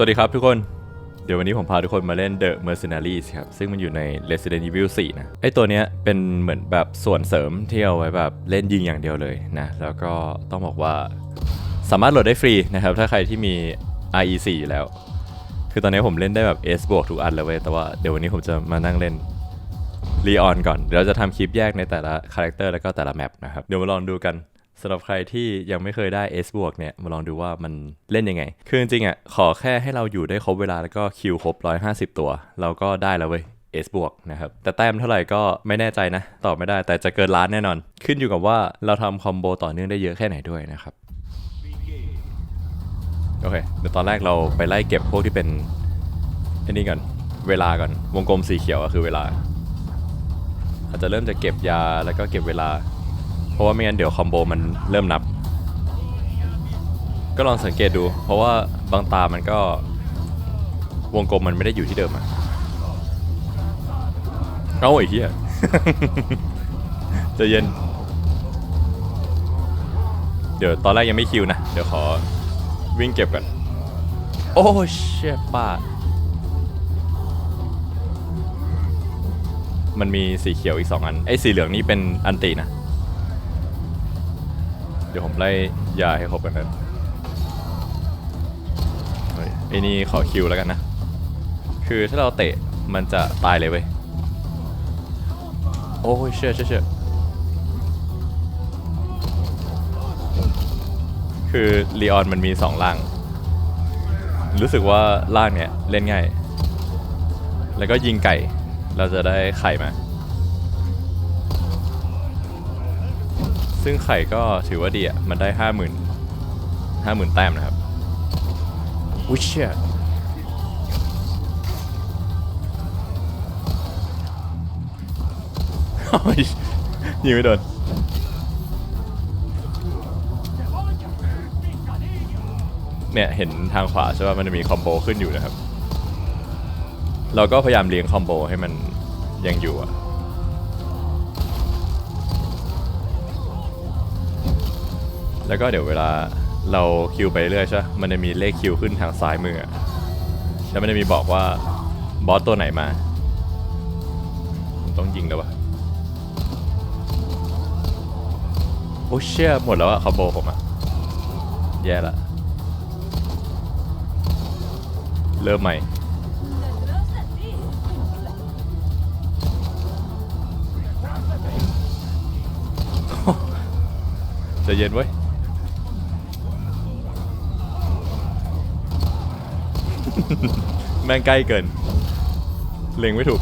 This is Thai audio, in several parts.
สวัสดีครับทุกคน เดี๋ยววันนี้ผมพาทุกคนมาเล่น The Mercenaries ครับ ซึ่งมันอยู่ใน Resident Evil 4 นะ ไอตัวเนี้ยเป็นเหมือนแบบส่วนเสริมที่เอาไว้แบบเล่นยิงอย่างเดียวเลยนะ แล้วก็ต้องบอกว่าสามารถโหลดได้ฟรีนะครับ ถ้าใครที่มี IE4 อยู่แล้ว คือตอนนี้ผมเล่นได้แบบ S บวกทุกอันเลยเว้ย แต่ว่าเดี๋ยววันนี้ผมจะมานั่งเล่นรีออนก่อน เดี๋ยวเราจะทำคลิปแยกในแต่ละคาแรคเตอร์แล้วก็แต่ละแมปนะครับ เดี๋ยวมาลองดูกัน สำหรับใครที่ยังไม่เคยได้ S บวกเนี่ย มาลองดูว่ามันเล่นยังไง คือจริงๆอะขอแค่ให้เราอยู่ได้ครบเวลาแล้วก็คิวครบ 150 ตัว เราก็ได้แล้วเว้ย S บวกนะครับ แต่แต้มเท่าไหร่ก็ไม่แน่ใจนะ ตอบไม่ได้แต่จะเกินล้านแน่นอน ขึ้นอยู่กับว่าเราทำคอมโบต่อเนื่องได้เยอะแค่ไหนด้วยนะครับ โอเค เดี๋ยวตอนแรกเราไปไล่เก็บพวกที่เป็นอ้นี่ก่อน เวลาก่อน วงกลมสีเขียวอะคือเวลา อาจจะเริ่มจากเก็บยาแล้วก็เก็บเวลา ราะว่าไม่งั้นเดี๋ยวคอมโบมันเริ่มนับ ก็ลองสังเกตดู เพราะว่าบางตามันก็วงกลมมันไม่ได้อยู่ที่เดิมอะเอาไอ้เหี้ยใจะเย็น เดี๋ยวตอนแรกยังไม่คิวนะ เดี๋ยวขอวิ่งเก็บก่อน โอ้เชี่ยป้า มันมีสีเขียวอีกสองอัน ไอ้สีเหลืองนี่เป็นอันตินะเดี๋ยวผมไล่ยาให้ครบกันนะไอ้นี่ขอคิวแล้วกันนะ คือถ้าเราเตะมันจะตายเลยเว้ย โอ้ยเชื่อเชื่อเชื่อคือลีออนมันมีสองล่าง รู้สึกว่าล่างเนี่ยเล่นง่าย แล้วก็ยิงไก่ เราจะได้ไข่มา ซึ่งไข่ก็ถือว่าดีอะ มันได้ห้าหมื่นห้าหมื่นแต้มนะครับอุ้ยเชี่ยโอ้ยยิงไม่โดนเนี่ยเห็นทางขวาใช่ป่ะมันจะมีคอมโบขึ้นอยู่นะครับ เราก็พยายามเลี้ยงคอมโบให้มันยังอยู่อะ แล้วก็เดี๋ยวเวลาเราคิวไปเรื่อยใช่มันจะมีเลขคิวขึ้นทางซ้ายมือแล้วมันจะมีบอกว่าบอสตัวไหนมาผมต้องยิงแล้ววะโอ้เชี่ยหมดแล้วอะคอมโบผมอะแย่ละ เริ่มใหม่จะเย็นไว้ แม่งใกล้เกิน เล็งไม่ถูก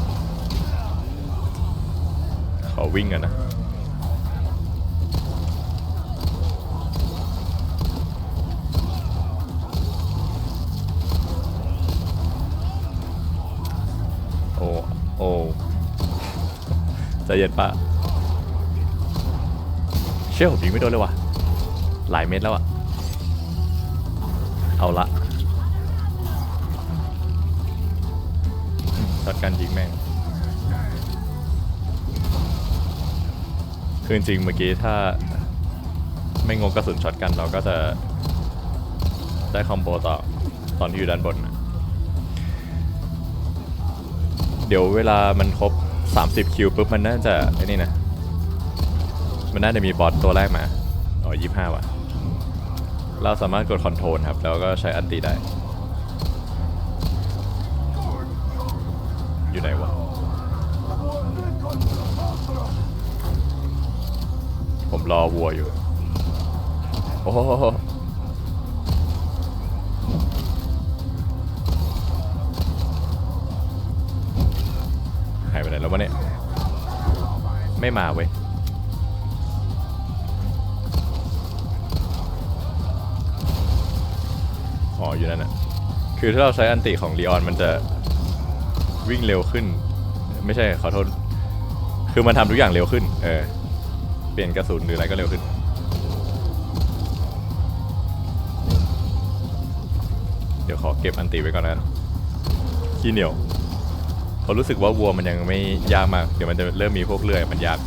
ขอวิ่งกันนะ โอ้ โอ้ใจเย็นปะเชื่อผมยิงไม่โดนเลยว่ะ หลายเม็ดแล้วอะเอาละ กันยิงแม่ง คือจริงเมื่อกี้ถ้าไม่งงกระสุนช็อตกันเราก็จะได้คอมโบต่อตอนที่อยู่ด้านบนนะเดี๋ยวเวลามันครบ 30 คิวปุ๊บมันน่าจะไอ้นี่นะ มันน่าจะมีบอสตัวแรกมา อ๋อยี่ห้าว่ะ เราสามารถกดคอนโทรลครับ แล้วก็ใช้อันตีได้ อยู่ไหนวะ ผมรอวัวอยู่ โอ้โหหายไปไหนแล้ววะเนี่ย ไม่มาเว้ยอ๋ออยู่นั่นน่ะ คือถ้าเราใช้อันติของลีออนมันจะ วิ่งเร็วขึ้น ไม่ใช่ขอโทษคือมันทำทุกอย่างเร็วขึ้น เออ เปลี่ยนกระสุนหรืออะไรก็เร็วขึ้น เดี๋ยวขอเก็บอันตีไว้ก่อนนะขี้เหนียวเพรารู้สึกว่าวัวมันยังไม่ยากมาก เดี๋ยวมันจะเริ่มมีพวกเลื่อยมันยาก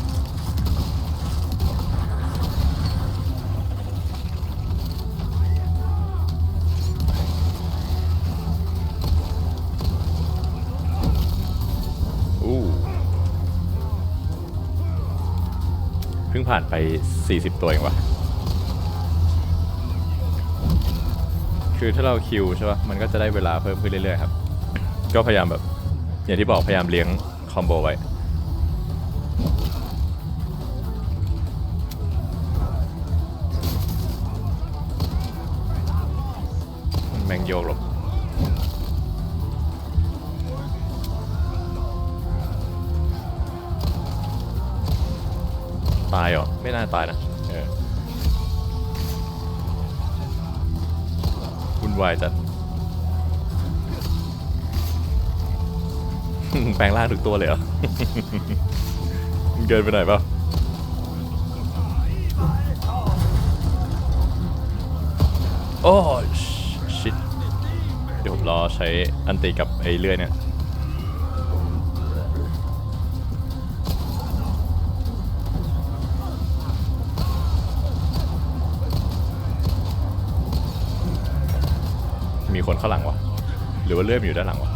ผ่านไป 40 ตัวเองวะคือถ้าเราคิวใช่ปะมันก็จะได้เวลาเพิ่มขึ้นเรื่อยๆครับ ก็พยายามแบบ อย่างที่บอกพยายามเลี้ยงคอมโบไว้แมงโยกหลบ ตายเหรอ ไม่น่าตายนะเออวุ่นวายจัดแปลงร่างทุกตัวเลยเหรอมันเกินไปหน่อยเปล่าโอ้ชิตเดี๋ยวผมรอใช้อันติกับไอ้เลื่อยเนี่ย คนข้างหลังวะ หรือว่าเลื่อยมันอยู่ด้านหลังวะ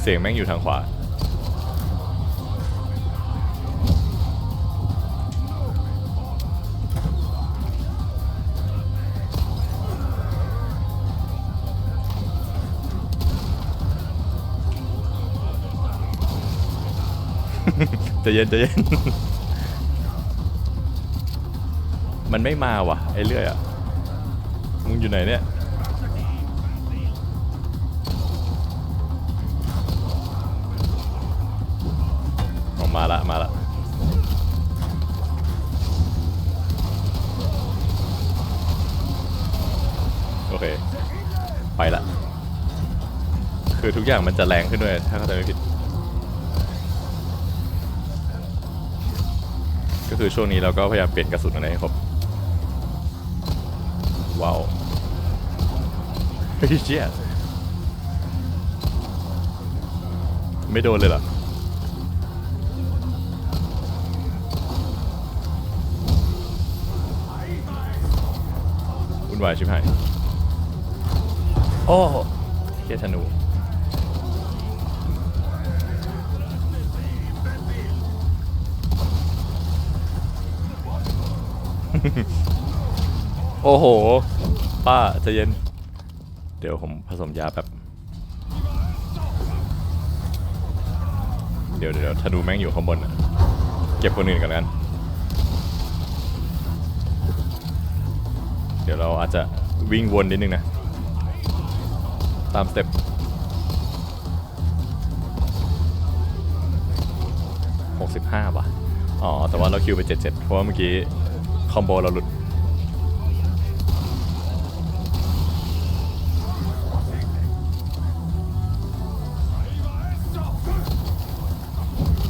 เสียงแม่งอยู่ทางขวา จะเย็นจะเย็น มันไม่มาว่ะ ไอ้เลื่อยอะ มึงอยู่ไหนเนี่ย เค ไปละ คือทุกอย่างมันจะแรงขึ้นด้วย ถ้าเข้าใจไม่ผิด ก็คือช่วงนี้เราก็พยายามเปลี่ยนกระสุนอะไรให้ครบ ว้าวเฮ้ยเชี่ยไม่โดนเลยเหรอวุ่นวายชิบหาย โอ้เฮียธนูโอ้โห ป้าจะเย็น เดี๋ยวผมผสมยาแบบ เดี๋ยวเดี๋ยวธนูแม่งอยู่ข้างบนอะเก็บคนอื่นกันกัน เดี๋ยวเราอาจจะวิ่งวนนิดนึงนะ ตามสเต็ปหกสิบห้าว่ะ อ๋อ แต่ว่าเราคิวไปเจ็ดเจ็ดเพราะว่าเมื่อกี้ คอมโบเราหลุด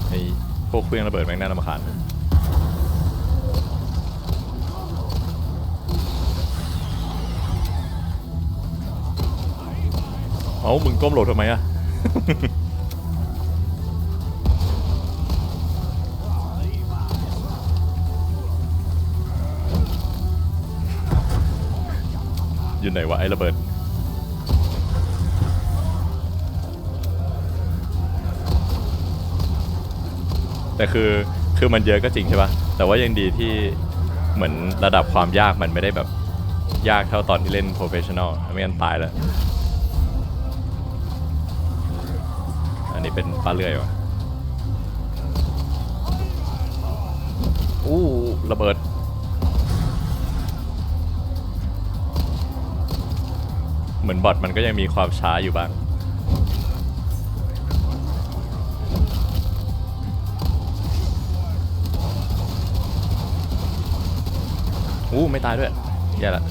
ไอ้พวกเครื่องระเบิดแม่งน่ารำคาญ เอามึงก้มโหลดทำไมอะอยู่ไหนวะไอ้ระเบิดแต่คือคือมันเยอะก็จริงใช่ปะแต่ว่ายังดีที่เหมือนระดับความยากมันไม่ได้แบบยากเท่าตอนที่เล่นโปรเฟชชั่นอลไม่งั้นตายแล้ว อันนี้เป็นปลาเลื่อยวะอู้ระเบิด เหมือนบอทมันก็ยังมีความช้าอยู่บ้างอู้ไม่ตายด้วยแย่ละ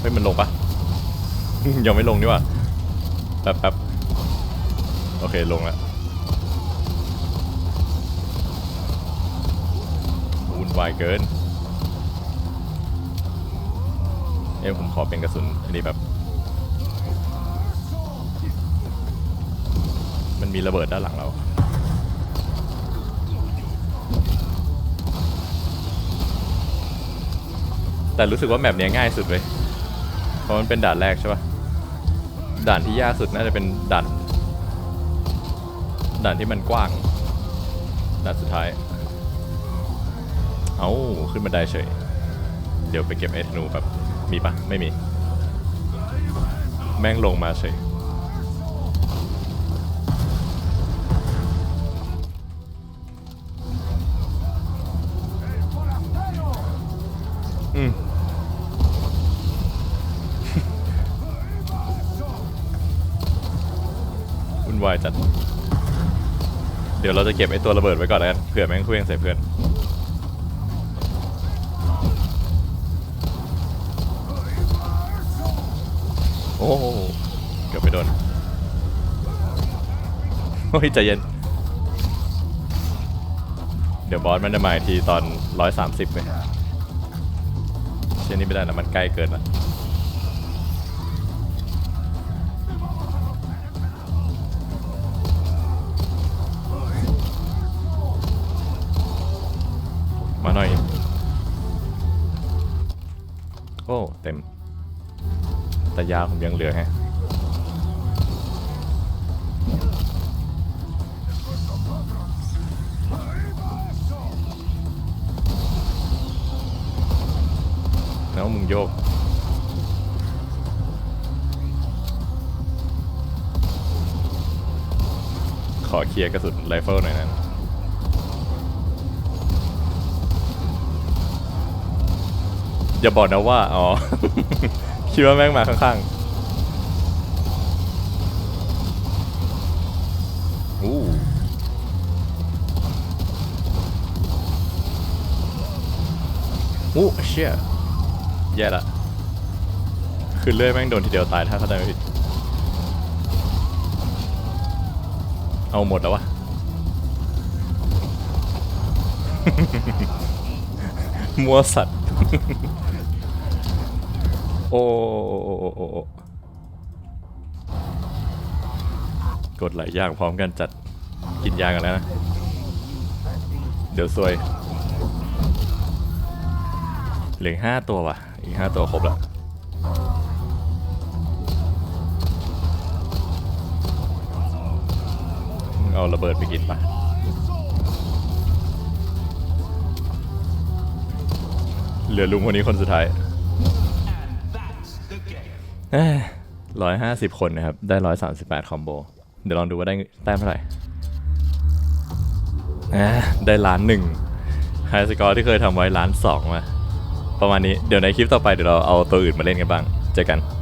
เฮ้ยมันลงปะ ยังไม่ลงนี่ว่าแป๊บแป๊บโอเคลงแล้ววุ่นวายเกินเอ้ยผมขอเป็นกระสุนอันนี้แบบมันมีระเบิดด้านหลังเราแต่รู้สึกว่าแมปนี้ง่ายสุดเว้ยเพราะมันเป็นด่านแรกใช่ปะ ด่านที่ยากสุดน่าจะเป็นด่าน ด่านที่มันกว้าง ด่านสุดท้าย เอาขึ้นบันไดเฉย เดี๋ยวไปเก็บไอ้ธนูแบบมีปะไม่มี แม่งลงมาเฉย วุ่นวายจัด เดี๋ยวเราจะเก็บไอ้ตัวระเบิดไว้ก่อนแล้วกันเผื่อแม่งเคลื่องใส่เพื่อนโอ้เกือบไปโดนโอ้ยใจเย็น เดี๋ยวบอสมันจะมาอีกทีตอน 130ไปเช่นนี้ไม่ได้นะมันใกล้เกินละ แต่ยาผมยังเหลือฮะแล้วมึงโยกขอเคลียร์กระสุนไรเฟิลหน่อยนะอย่าบอกนะว่า อ๋อ คิดว่าแม่งมาข้างๆอู้อู้เชี่ยแย่ละคือเลื่อยแม่งโดนทีเดียวตายถ้าเข้าใจไม่ผิด เอาหมดแล้ววะมัวสัตว์ โอ้กดหลายอย่างพร้อมกันจัดกินยากันแล้วนะ เดี๋ยวซวย เหลือห้าตัวว่ะ อีกห้าตัวครบแล้วเอาระเบิดไปกินปะเหลือลุงคนนี้คนสุดท้าย ร้อยห้าสิบคนนะครับ ได้ร้อยสามสิบแปดคอมโบ เดี๋ยวลองดูว่าได้แต้มเท่าไหร่ได้ล้านหนึ่งไฮสกอร์ที่เคยทำไว้ล้านสองมา ประมาณนี้ เดี๋ยวในคลิปต่อไปเดี๋ยวเราเอาตัวอื่นมาเล่นกันบ้าง เจอกัน